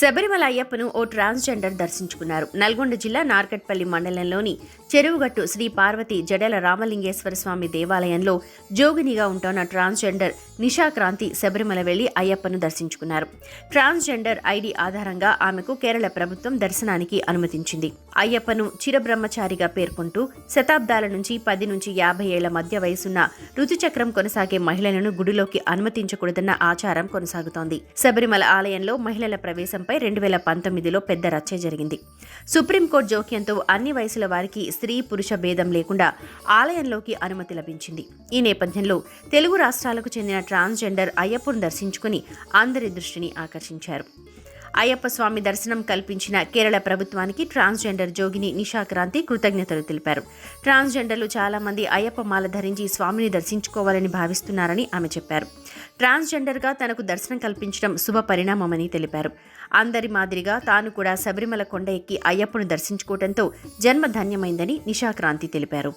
శబరిమల అయ్యప్పను ఓ transgender దర్శించుకున్నారు. నల్గొండ జిల్లా నార్కట్పల్లి మండలంలోని చెరువుగట్టు శ్రీ పార్వతి జడల రామలింగేశ్వర స్వామి దేవాలయంలో జోగినిగా ఉంటున్న ట్రాన్స్జెండర్ నిషాక్రాంతి శబరిమల వెళ్ళి అయ్యప్పను దర్శించుకున్నారు. ట్రాన్స్జెండర్ ఐడి ఆధారంగా ఆమెకు కేరళ ప్రభుత్వం దర్శనానికి అనుమతించింది. అయ్యప్పను చిరబ్రహ్మచారిగా పేర్కొంటూ శతాబ్దాల నుంచి పది నుంచి యాభై ఏళ్ళ మధ్య వయసున్న ఋతుచక్రం కొనసాగే మహిళలను గుడిలోకి అనుమతించకూడదన్న ఆచారం కొనసాగుతోంది. శబరిమల ఆలయంలో మహిళల ప్రవేశంపై రెండు వేల పంతొమ్మిదిలో పెద్ద రచ్చ జరిగింది. సుప్రీంకోర్టు జోక్యంతో అన్ని వయసుల వారికి స్త్రీ పురుష భేదం లేకుండా ఆలయంలోకి అనుమతి లభించింది. ఈ నేపథ్యంలో తెలుగు రాష్ట్రాలకు చెందిన ట్రాన్స్జెండర్ అయ్యప్పను దర్శించుకుని అందరి దృష్టిని ఆకర్షించారు. అయ్యప్ప స్వామి దర్శనం కల్పించిన కేరళ ప్రభుత్వానికి ట్రాన్స్జెండర్ జోగిని నిషాక్రాంతి కృతజ్ఞతలు తెలిపారు. ట్రాన్స్జెండర్లు చాలామంది అయ్యప్ప మాల ధరించి స్వామిని దర్శించుకోవాలని భావిస్తున్నారని ఆమె చెప్పారు. ట్రాన్స్జెండర్గా తనకు దర్శనం కల్పించడం శుభ పరిణామమని తెలిపారు. అందరి మాదిరిగా తాను కూడా శబరిమల కొండ ఎక్కి అయ్యప్పను దర్శించుకోవడంతో జన్మ ధన్యమైందని నిషాక్రాంతి తెలిపారు.